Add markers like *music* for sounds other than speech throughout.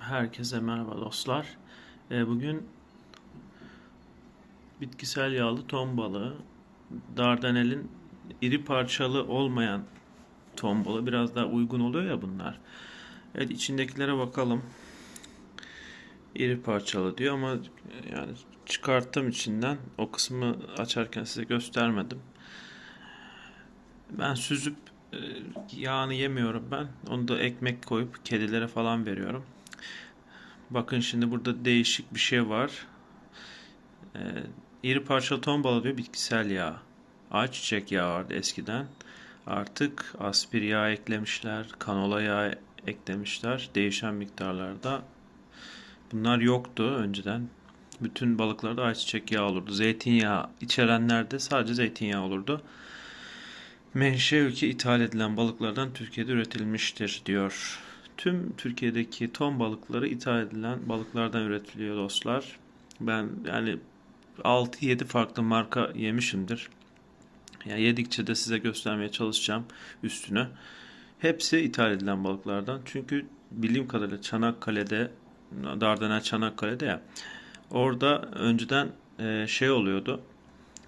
Herkese merhaba dostlar. Ee, bugün bitkisel yağlı ton balığı, Dardanel'in iri parçalı olmayan ton balığı biraz daha uygun oluyor ya bunlar. Evet içindekilere bakalım. İri parçalı diyor ama yani çıkarttım içinden. O kısmı açarken size göstermedim. Ben süzüp e, yağını yemiyorum ben. Onu da ekmek koyup kedilere falan veriyorum. Bakın şimdi burada değişik bir şey var. Ee, iri parçalı ton balığı diyor bitkisel yağ. Ayçiçek yağı vardı eskiden. Artık aspir yağ eklemişler, kanola yağı eklemişler değişen miktarlarda. Bunlar yoktu önceden. Bütün balıklarda ayçiçek yağı olurdu. Zeytinyağı içerenlerde sadece zeytinyağı olurdu. Menşe ülke ithal edilen balıklardan Türkiye'de üretilmiştir diyor. Tüm Türkiye'deki ton balıkları ithal edilen balıklardan üretiliyor dostlar. Ben yani 6-7 farklı marka yemişimdir. Yani yedikçe de size göstermeye çalışacağım üstüne. Hepsi ithal edilen balıklardan. Çünkü bildiğim kadarıyla Çanakkale'de, Dardanel Çanakkale'de ya. Orada önceden e, şey oluyordu.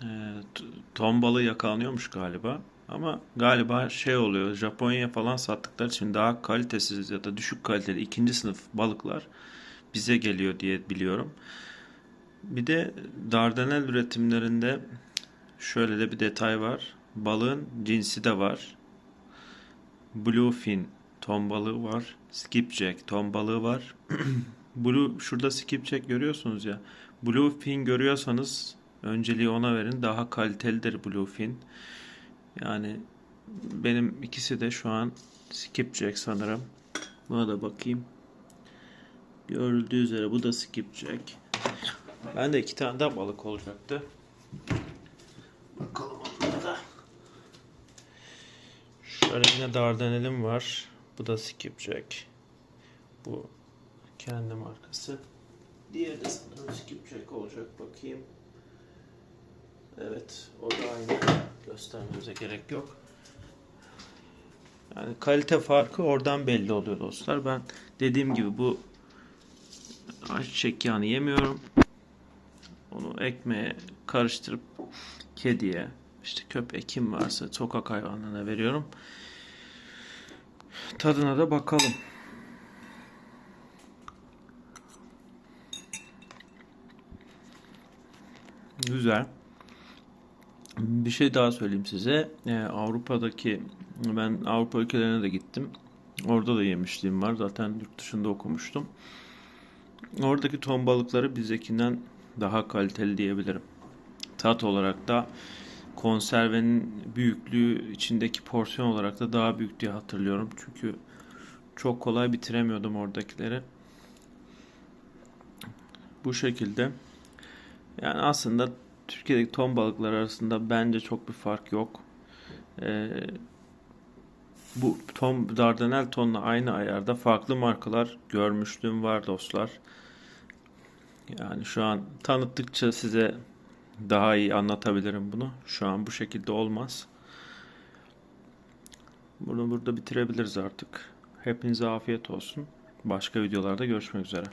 E, ton balığı yakalanıyormuş galiba. Ama galiba şey oluyor. Japonya'ya falan sattıkları için daha kalitesiz ya da düşük kaliteli ikinci sınıf balıklar bize geliyor diye biliyorum. Bir de Dardanel üretimlerinde şöyle de bir detay var. Balığın cinsi de var. Bluefin ton balığı var. Skipjack ton balığı var. *clears throat* Blue şurada skipjack görüyorsunuz ya. Bluefin görüyorsanız önceliği ona verin. Daha kalitelidir Bluefin. Yani benim ikisi de şu an skipjack sanırım. Buna da bakayım. Görüldüğü üzere bu da skipjack. Ben de iki tane daha balık olacaktı. Bakalım onlara da. Şöyle yine dardanelim var. Bu da skipjack. Bu kendi markası. Diğeri de sanırım skipjack olacak. Bakayım. Evet, o da aynı. Göstermemize gerek yok. Yani kalite farkı oradan belli oluyor dostlar. Ben dediğim gibi bu ayçiçek yağını yemiyorum. Onu ekmeğe karıştırıp kediye, işte köpek kim varsa sokak hayvanlarına veriyorum. Tadına da bakalım. Güzel. Bir şey daha söyleyeyim size. Ee, Avrupa'daki ben Avrupa ülkelerine de gittim. Orada da yemişliğim var. Zaten yurt dışında okumuştum. Oradaki ton balıkları bizdekinden daha kaliteli diyebilirim. Tat olarak da konservenin büyüklüğü içindeki porsiyon olarak da daha büyük diye hatırlıyorum. Çünkü çok kolay bitiremiyordum oradakileri. Bu şekilde. Yani aslında Türkiye'deki ton balıkları arasında bence çok bir fark yok. Ee, bu ton Dardanel tonla aynı ayarda farklı markalar görmüşlüğüm var dostlar. Yani şu an tanıttıkça size daha iyi anlatabilirim bunu. Şu an bu şekilde olmaz. Bunu burada bitirebiliriz artık. Hepinize afiyet olsun. Başka videolarda görüşmek üzere.